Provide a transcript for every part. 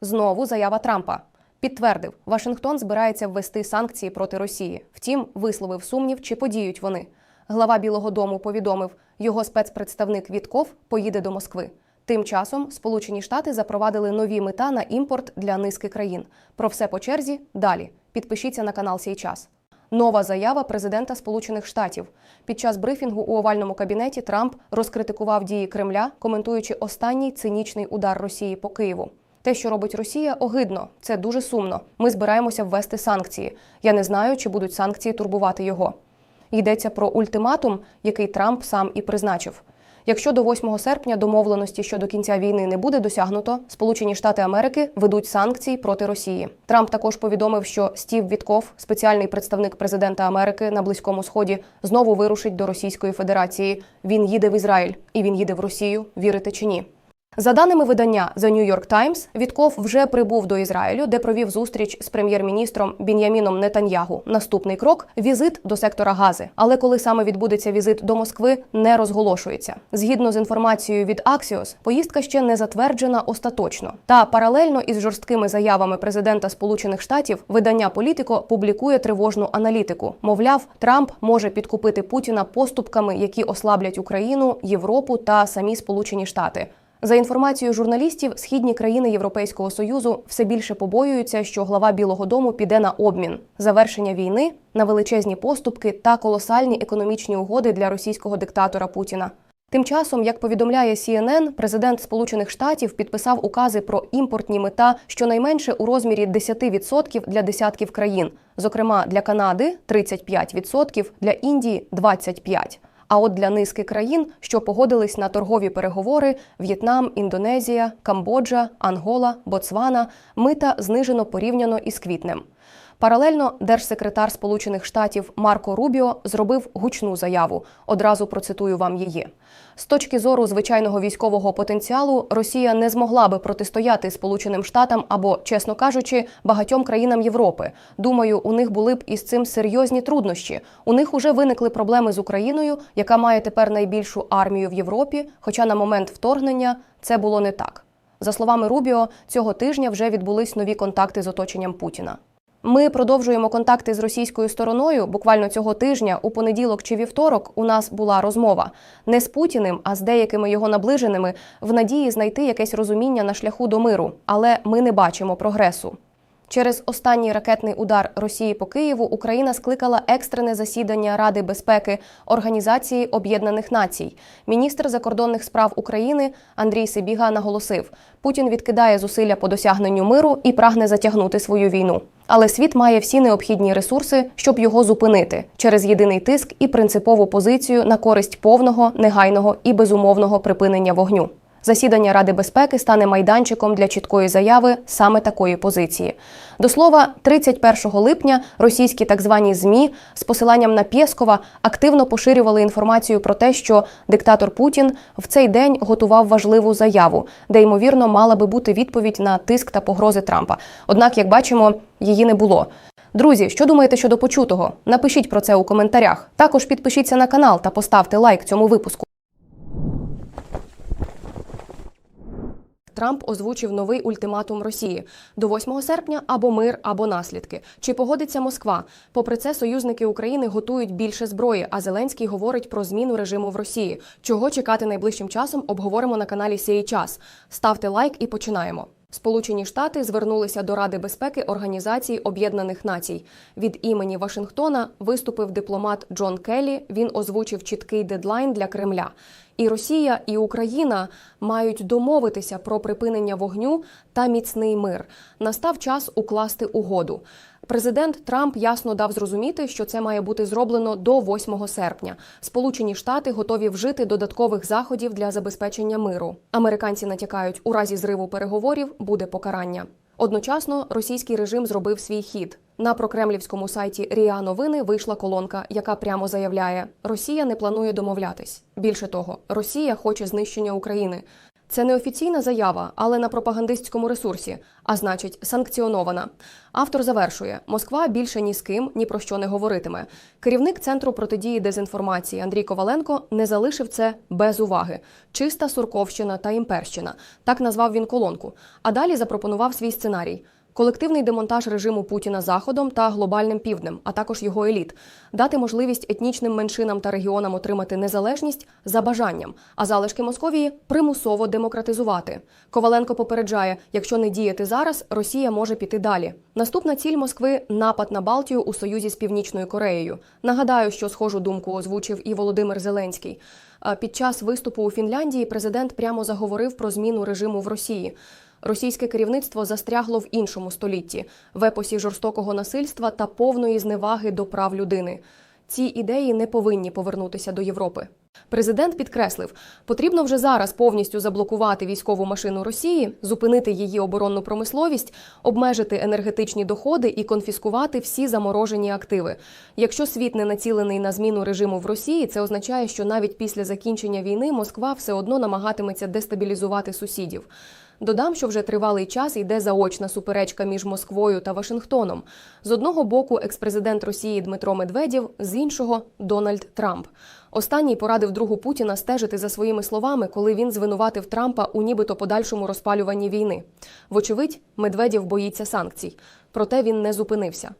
Знову заява Трампа. Підтвердив, Вашингтон збирається ввести санкції проти Росії. Втім, висловив сумнів, чи подіють вони. Глава Білого Дому повідомив, його спецпредставник Вітков поїде до Москви. Тим часом Сполучені Штати запровадили нові мита на імпорт для низки країн. Про все по черзі далі. Підпишіться на канал «Сей час». Нова заява президента Сполучених Штатів під час брифінгу у овальному кабінеті Трамп розкритикував дії Кремля, коментуючи останній цинічний удар Росії по Києву. Те, що робить Росія, огидно. Це дуже сумно. Ми збираємося ввести санкції. Я не знаю, чи будуть санкції турбувати його. Йдеться про ультиматум, який Трамп сам і призначив. Якщо до 8 серпня домовленості щодо кінця війни не буде досягнуто, Сполучені Штати Америки ведуть санкції проти Росії. Трамп також повідомив, що Стів Вітков, спеціальний представник президента Америки на Близькому Сході, знову вирушить до Російської Федерації. Він їде в Ізраїль і він їде в Росію. Вірите чи ні? За даними видання The New York Times, Вітков вже прибув до Ізраїлю, де провів зустріч з прем'єр-міністром Бін'яміном Нетаньягу. Наступний крок візит до сектора Гази. Але коли саме відбудеться візит до Москви, не розголошується. Згідно з інформацією від Axios, поїздка ще не затверджена остаточно. Та паралельно із жорсткими заявами президента Сполучених Штатів видання Політико публікує тривожну аналітику. Мовляв, Трамп може підкупити Путіна поступками, які ослаблять Україну, Європу та самі Сполучені Штати. За інформацією журналістів, східні країни Європейського союзу все більше побоюються, що глава Білого Дому піде на обмін завершення війни на величезні поступки та колосальні економічні угоди для російського диктатора Путіна. Тим часом, як повідомляє CNN, президент Сполучених Штатів підписав укази про імпортні мита щонайменше у розмірі 10% для десятків країн, зокрема для Канади 35%, для Індії 25%. А от для низки країн, що погодились на торгові переговори В'єтнам, Індонезія, Камбоджа, Ангола, Боцвана, мита знижено порівняно із квітнем. Паралельно держсекретар Сполучених Штатів Марко Рубіо зробив гучну заяву. Одразу процитую вам її. З точки зору звичайного військового потенціалу, Росія не змогла би протистояти Сполученим Штатам або, чесно кажучи, багатьом країнам Європи. Думаю, у них були б із цим серйозні труднощі. У них уже виникли проблеми з Україною, яка має тепер найбільшу армію в Європі. Хоча на момент вторгнення це було не так. За словами Рубіо, цього тижня вже відбулись нові контакти з оточенням Путіна. Ми продовжуємо контакти з російською стороною. Буквально цього тижня, у понеділок чи вівторок, у нас була розмова не з Путіним, а з деякими його наближеними в надії знайти якесь розуміння на шляху до миру. Але ми не бачимо прогресу. Через останній ракетний удар Росії по Києву Україна скликала екстрене засідання Ради безпеки Організації Об'єднаних Націй. Міністр закордонних справ України Андрій Сибіга наголосив: Путін відкидає зусилля по досягненню миру і прагне затягнути свою війну. Але світ має всі необхідні ресурси, щоб його зупинити через єдиний тиск і принципову позицію на користь повного, негайного і безумовного припинення вогню. Засідання Ради безпеки стане майданчиком для чіткої заяви саме такої позиції. До слова, 31 липня російські так звані змі з посиланням на Пєскова активно поширювали інформацію про те, що диктатор Путін в цей день готував важливу заяву, де ймовірно мала би бути відповідь на тиск та погрози Трампа. Однак, як бачимо, її не було. Друзі, що думаєте щодо почутого? Напишіть про це у коментарях. Також підпишіться на канал та поставте лайк цьому випуску. Трамп озвучив новий ультиматум Росії до 8 серпня або мир, або наслідки. Чи погодиться Москва? Попри це, союзники України готують більше зброї. А Зеленський говорить про зміну режиму в Росії. Чого чекати найближчим часом? Обговоримо на каналі Сій час. Ставте лайк і починаємо. Сполучені Штати звернулися до Ради безпеки Організації Об'єднаних Націй. Від імені Вашингтона виступив дипломат Джон Келлі. Він озвучив чіткий дедлайн для Кремля. І Росія, і Україна мають домовитися про припинення вогню та міцний мир. Настав час укласти угоду. Президент Трамп ясно дав зрозуміти, що це має бути зроблено до 8 серпня. Сполучені Штати готові вжити додаткових заходів для забезпечення миру. Американці натякають, у разі зриву переговорів буде покарання. Одночасно російський режим зробив свій хід. На прокремлівському сайті Ріа Новини вийшла колонка, яка прямо заявляє: Росія не планує домовлятись. Більше того, Росія хоче знищення України. Це не офіційна заява, але на пропагандистському ресурсі, а значить, санкціонована. Автор завершує: Москва більше ні з ким ні про що не говоритиме. Керівник центру протидії дезінформації Андрій Коваленко не залишив це без уваги. Чиста сурковщина та імперщина. Так назвав він колонку. А далі запропонував свій сценарій. Колективний демонтаж режиму Путіна заходом та глобальним півднем, а також його еліт, дати можливість етнічним меншинам та регіонам отримати незалежність за бажанням, а залишки Московії примусово демократизувати. Коваленко попереджає, якщо не діяти зараз, Росія може піти далі. Наступна ціль Москви напад на Балтію у союзі з Північною Кореєю. Нагадаю, що схожу думку озвучив і Володимир Зеленський. Під час виступу у Фінляндії президент прямо заговорив про зміну режиму в Росії. Російське керівництво застрягло в іншому столітті в епосі жорстокого насильства та повної зневаги до прав людини. Ці ідеї не повинні повернутися до Європи. Президент підкреслив, потрібно вже зараз повністю заблокувати військову машину Росії, зупинити її оборонну промисловість, обмежити енергетичні доходи і конфіскувати всі заморожені активи. Якщо світ не націлений на зміну режиму в Росії, це означає, що навіть після закінчення війни Москва все одно намагатиметься дестабілізувати сусідів. Додам, що вже тривалий час йде заочна суперечка між Москвою та Вашингтоном. З одного боку, експрезидент Росії Дмитро Медведєв, з іншого Дональд Трамп. Останній порадив другу Путіна стежити за своїми словами, коли він звинуватив Трампа у нібито подальшому розпалюванні війни. Вочевидь, Медведєв боїться санкцій. Проте він не зупинився.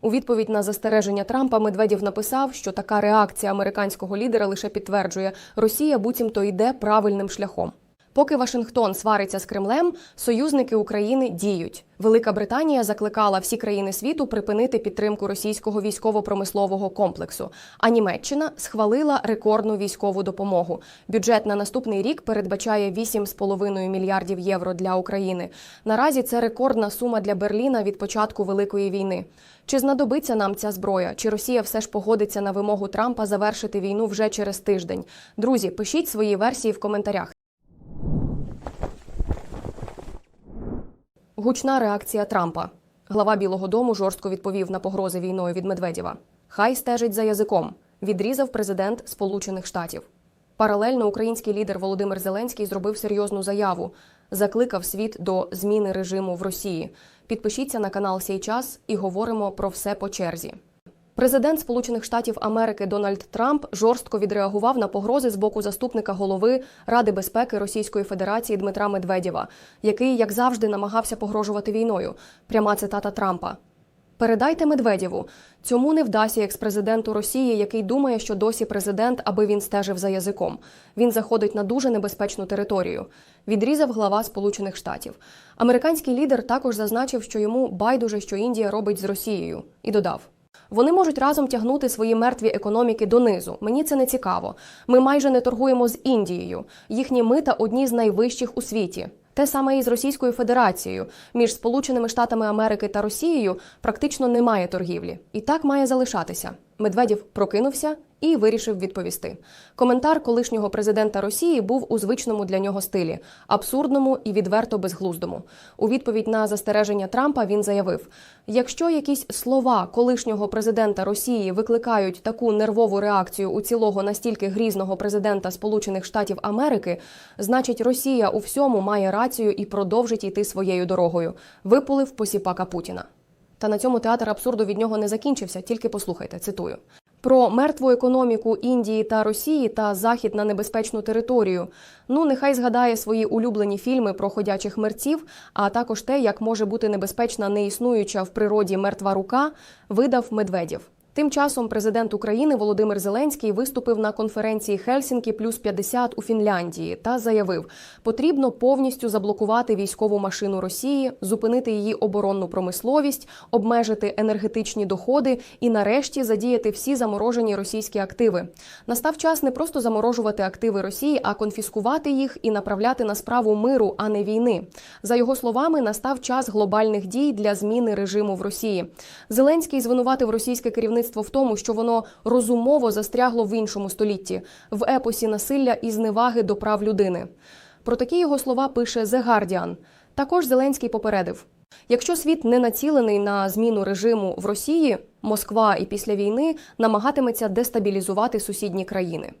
У відповідь на застереження Трампа Медведєв написав, що така реакція американського лідера лише підтверджує, Росія буцімто йде правильним шляхом. Поки Вашингтон свариться з Кремлем, союзники України діють. Велика Британія закликала всі країни світу припинити підтримку російського військово-промислового комплексу. А Німеччина схвалила рекордну військову допомогу. Бюджет на наступний рік передбачає 8,5 мільярдів євро для України. Наразі це рекордна сума для Берліна від початку великої війни. Чи знадобиться нам ця зброя? Чи Росія все ж погодиться на вимогу Трампа завершити війну вже через тиждень? Друзі, пишіть свої версії в коментарях. Гучна реакція Трампа. Глава Білого Дому жорстко відповів на погрози війною від Медведєва. Хай стежить за язиком. Відрізав президент Сполучених Штатів. Паралельно український лідер Володимир Зеленський зробив серйозну заяву, закликав світ до зміни режиму в Росії. Підпишіться на канал «Сей час» і говоримо про все по черзі. Президент Сполучених Штатів Америки Дональд Трамп жорстко відреагував на погрози з боку заступника голови Ради безпеки Російської Федерації Дмитра Медведєва, який, як завжди, намагався погрожувати війною. Пряма цитата Трампа. Передайте Медведєву. Цьому не вдасться експрезиденту Росії, який думає, що досі президент, аби він стежив за язиком. Він заходить на дуже небезпечну територію. Відрізав глава Сполучених Штатів. Американський лідер також зазначив, що йому байдуже, що Індія робить з Росією, і додав. Вони можуть разом тягнути свої мертві економіки донизу. Мені це не цікаво. Ми майже не торгуємо з Індією. Їхні мита одні з найвищих у світі. Те саме і з Російською Федерацією. Між Сполученими Штатами Америки та Росією практично немає торгівлі. І так має залишатися. Медведєв прокинувся і вирішив відповісти. Коментар колишнього президента Росії був у звичному для нього стилі абсурдному і відверто безглуздому. У відповідь на застереження Трампа він заявив: якщо якісь слова колишнього президента Росії викликають таку нервову реакцію у цілого настільки грізного президента Сполучених Штатів Америки, значить Росія у всьому має рацію і продовжить йти своєю дорогою. Випулив посіпака Путіна. Та на цьому театр абсурду від нього не закінчився. Тільки послухайте, цитую. Про мертву економіку Індії та Росії та захід на небезпечну територію. Ну, нехай згадає свої улюблені фільми про ходячих мерців, а також те, як може бути небезпечна неіснуюча в природі мертва рука, видав Медведєв. Тим часом президент України Володимир Зеленський виступив на конференції Хельсінкі плюс 50 у Фінляндії та заявив, потрібно повністю заблокувати військову машину Росії, зупинити її оборонну промисловість, обмежити енергетичні доходи і, нарешті, задіяти всі заморожені російські активи. Настав час не просто заморожувати активи Росії, а конфіскувати їх і направляти на справу миру, а не війни. За його словами, настав час глобальних дій для зміни режиму в Росії. Зеленський звинуватив російське керівництво в тому, що воно розумово застрягло в іншому столітті в епосі насилля і зневаги до прав людини. Про такі його слова пише The Guardian. Також Зеленський попередив: якщо світ не націлений на зміну режиму в Росії, Москва і після війни намагатиметься дестабілізувати сусідні країни.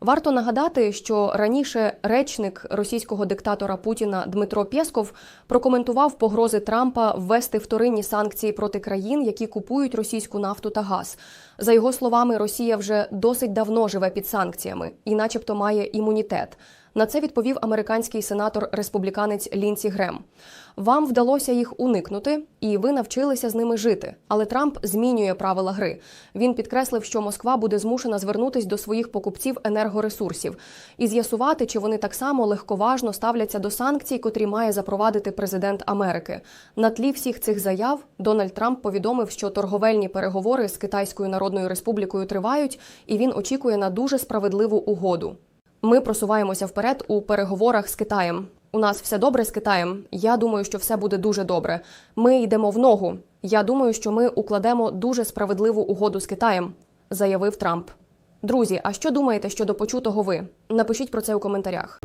Варто нагадати, що раніше речник російського диктатора Путіна Дмитро Пєсков прокоментував погрози Трампа ввести вторинні санкції проти країн, які купують російську нафту та газ. За його словами, Росія вже досить давно живе під санкціями і, начебто, має імунітет. На це відповів американський сенатор республіканець Лінсі Грем. Вам вдалося їх уникнути, і ви навчилися з ними жити. Але Трамп змінює правила гри. Він підкреслив, що Москва буде змушена звернутись до своїх покупців енергоресурсів і з'ясувати, чи вони так само легковажно ставляться до санкцій, котрі має запровадити президент Америки. На тлі всіх цих заяв Дональд Трамп повідомив, що торговельні переговори з Китайською Народною Республікою тривають, і він очікує на дуже справедливу угоду. Ми просуваємося вперед у переговорах з Китаєм. У нас все добре з Китаєм. Я думаю, що все буде дуже добре. Ми йдемо в ногу. Я думаю, що ми укладемо дуже справедливу угоду з Китаєм, заявив Трамп. Друзі, а що думаєте щодо почутого ви? Напишіть про це у коментарях.